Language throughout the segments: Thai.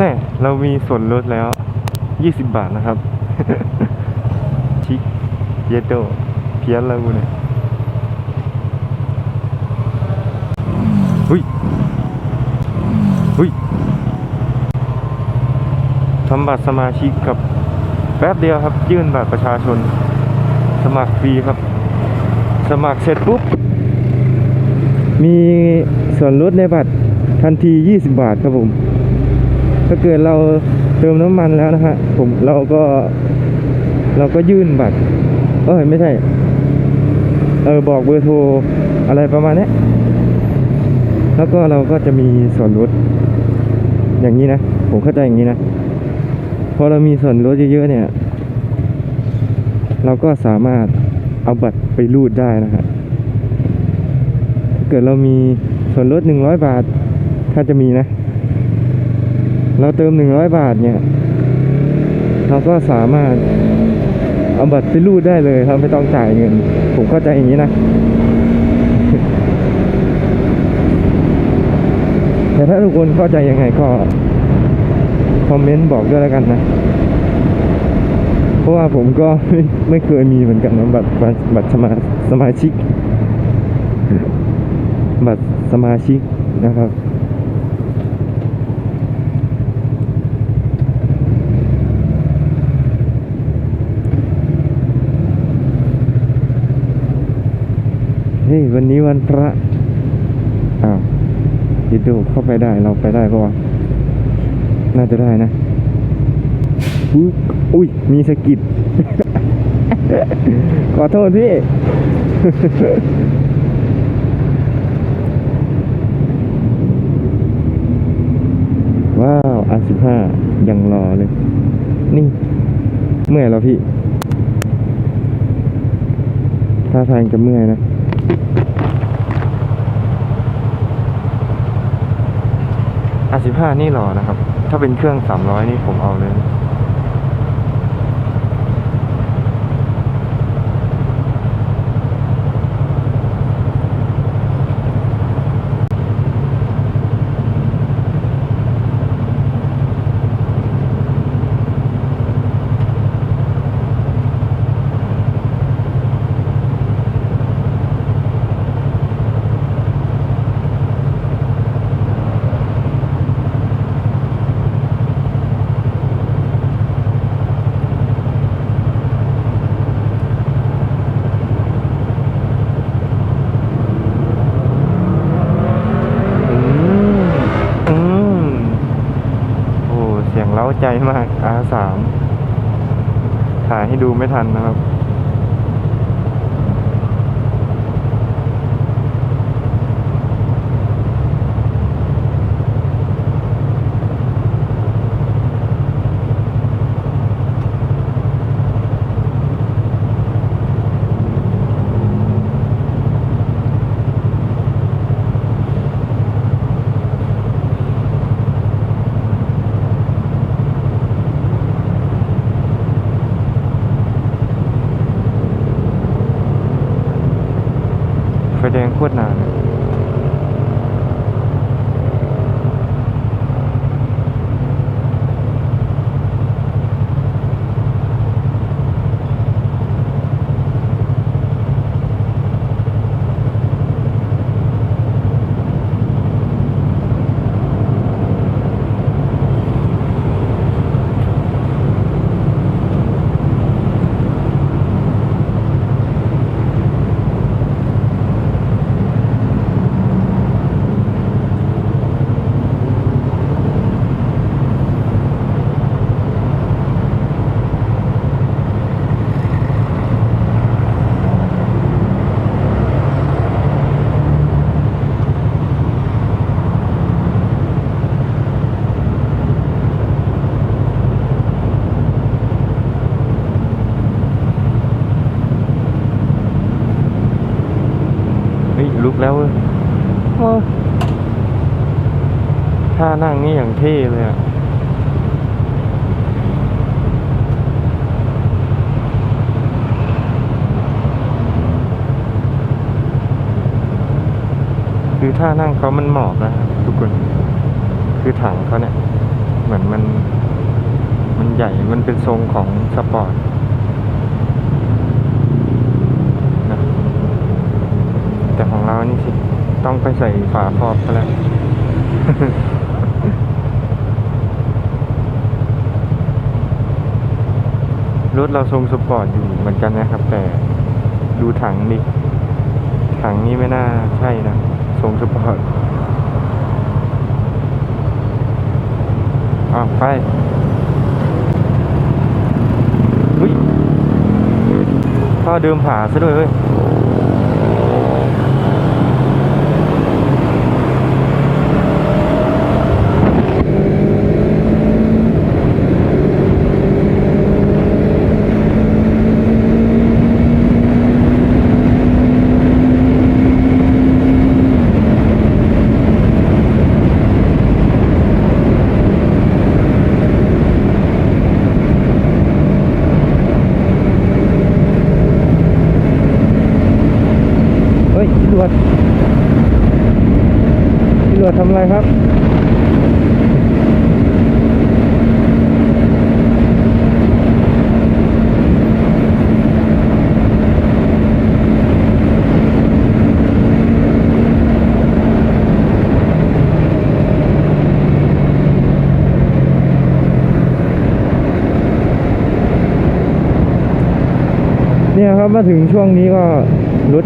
น่เรามีส่วนลดแล้ว 20 บาทนะครับ ชิคเยโตเพี้ยนแล้วกูเนี่ยหุยหุยทำบัตรสมาชิกกับแป๊บเดียวครับ ยื่นบัตรประชาชน สมัครฟรีครับ สมัครเสร็จปุ๊บ มีส่วนลดในบัตรทันที 20 บาทครับผม ถ้าเกิดเราเติมน้ำมันแล้วนะฮะผมเราก็ เราก็ยื่นบัตร เอ้ยไม่ใช่ เออบอกเบอร์โทรอะไรประมาณนี้แล้วก็เราก็จะมีส่วนลดอย่างนี้นะ ผมเข้าใจอย่างนี้นะพอเรามีส่วนลดเยอะๆเนี่ย เราก็สามารถเอาบัตรไปรูดได้นะฮะเกิดเรามีส่วนลดหนึ่งร้อยบาท ถ้าจะมีนะ เราเติมหนึ่งร้อยบาทเนี่ย เราก็สามารถเอาบัตรไปรูดได้เลยครับไม่ต้องจ่ายเงิน ผมเข้าใจอย่างนี้นะแต่ถ้าทุกคนเข้าใจยังไงก็คอมเมนต์บอกด้วยแล้วกันนะ เพราะว่าผมก็ไม่ไม่เคยมีเหมือนกันนะบัตรบัตรสมาสมาชิก บัตรสมาชิกนะครับ เฮ้ยวันนี้วันพระ อ้าวยวดูเข้าไปได้เราไปได้ปะวะ น่าจะได้นะ อุ๊ยอุ้ย มีสะกิด ขอโทษพี่ ว้าวอันสิบห้ายังรอเลย นี่ เมื่อยแล้วพี่ท่าทางจะเมื่อยนะ อาสิบห้านี่หรอนะครับ ถ้าเป็นเครื่องสามร้อยนี่ผมเอาเลย ใจมาก R3 ถ่ายให้ดูไม่ทันนะครับ ไฟแดงโคตรนานเลยเฮ้ยลุกแล้วเว้ยโอ้ท่านั่งนี่อย่างเท่เลยอะ คือท่านั่งเขามันเหมาะนะครับทุกคน คือถังเขาเนี่ย เหมือนมัน มันใหญ่ มันเป็นทรงของสปอร์ตนะแต่ของเรานี่สิ ต้องไปใส่ฝาครอบซะแล้วรถเราทรงสปอร์ตอยู่เหมือนกันนะครับ แต่ดูถังดิถังนี้ไม่น่าใช่นะ รงสปอร์ตอะไปอุ้ยท่อเดิมผาซะด้วยเว้ย เฮ้ยพี่รวดพี่รวดทำอะไรครับเนี่ยครับมาถึงช่วงนี้ก็รถ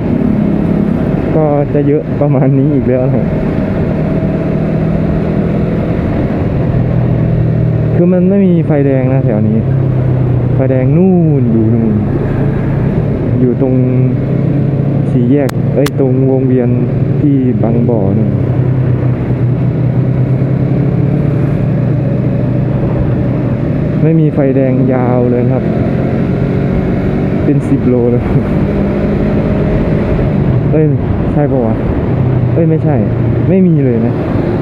ก็จะเยอะประมาณนี้อีกแล้วนะ คือมันไม่มีไฟแดงนะแถวนี้ ไฟแดงนู่นอยู่นู่นอยู่ตรงสี่แยก เอ้ย ตรงวงเวียนที่บางบ่อนู่นไม่มีไฟแดงยาวเลยครับ เป็นสิบโลเลยเอ้ย ใช่ปะวะ เอ้ย ไม่ใช่ ไม่มีเลยนะ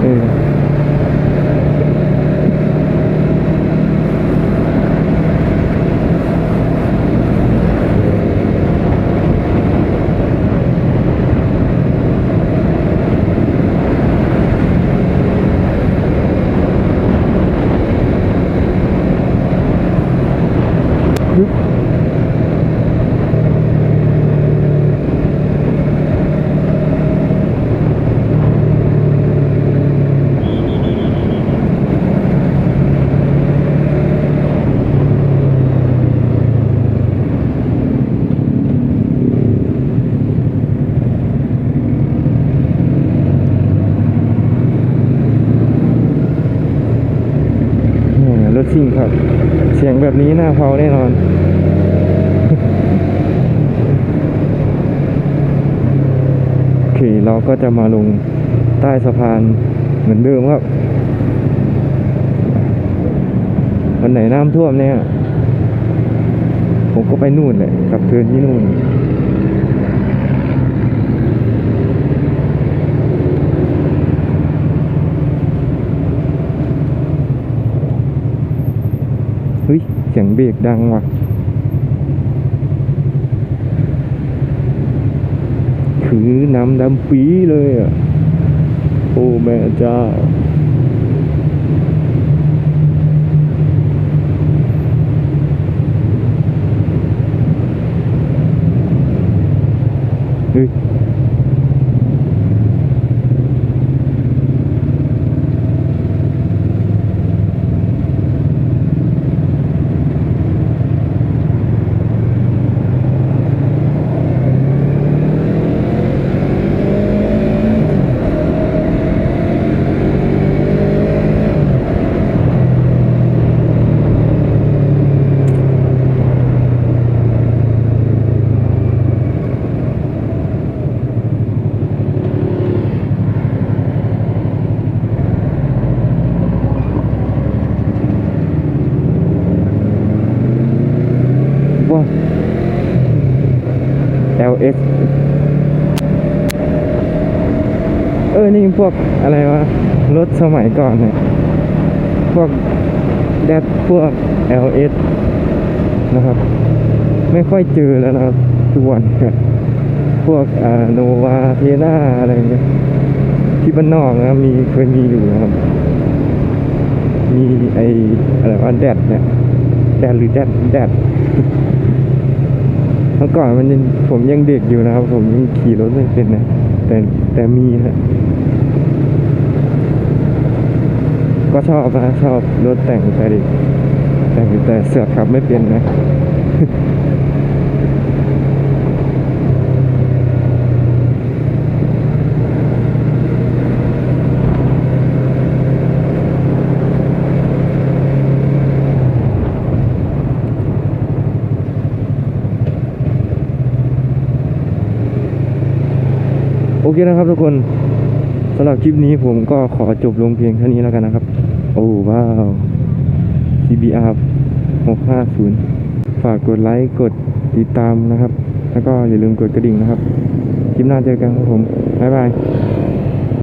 เออ ครับ เสียงแบบนี้น่าเผาแน่นอนโอเคเราก็จะมาลงใต้สะพานเหมือนเดิมครับ วันไหนน้ำท่วมเนี่ย ผมก็ไปนู่นแหละกับเทินที่นู่น เฮ้ย เสียงเบรกดังว่ะ คือน้ำดำปีเลยอะ โอ้แม่เจ้าเฮ้ย ว่า LS เออ นี่พวกอะไรวะ รถ สมัยก่อนเนี่ย พวกแดดพวก LS นะครับ ไม่ค่อยเจอแล้วนะครับทุกวันเนี่ยพวกอ่าโนวาเทนาอะไรเงี้ยที่บ้านนอกนะมีเคยมีอยู่นะครับ มีไออะไรว่าแดดเนี่ยแดดหรือแดดแดดเมื่อก่อนมันยังผมยังเด็กอยู่นะครับ ผมยังขี่รถไม่เป็นนะแต่แต่มีฮะ ก็ชอบนะชอบรถแต่งแต่เด็กแต่งแต่เสือกขับไม่เป็นนะโอเคนะครับทุกคน สำหรับคลิปนี้ผมก็ขอจบลงเพียงเท่านี้แล้วกันนะครับ โอ้ว้าว CBR 650 ฝากกดไลค์กดติดตามนะครับ แล้วก็อย่าลืมกดกระดิ่งนะครับ คลิปหน้าเจอกันครับผม บ๊ายบาย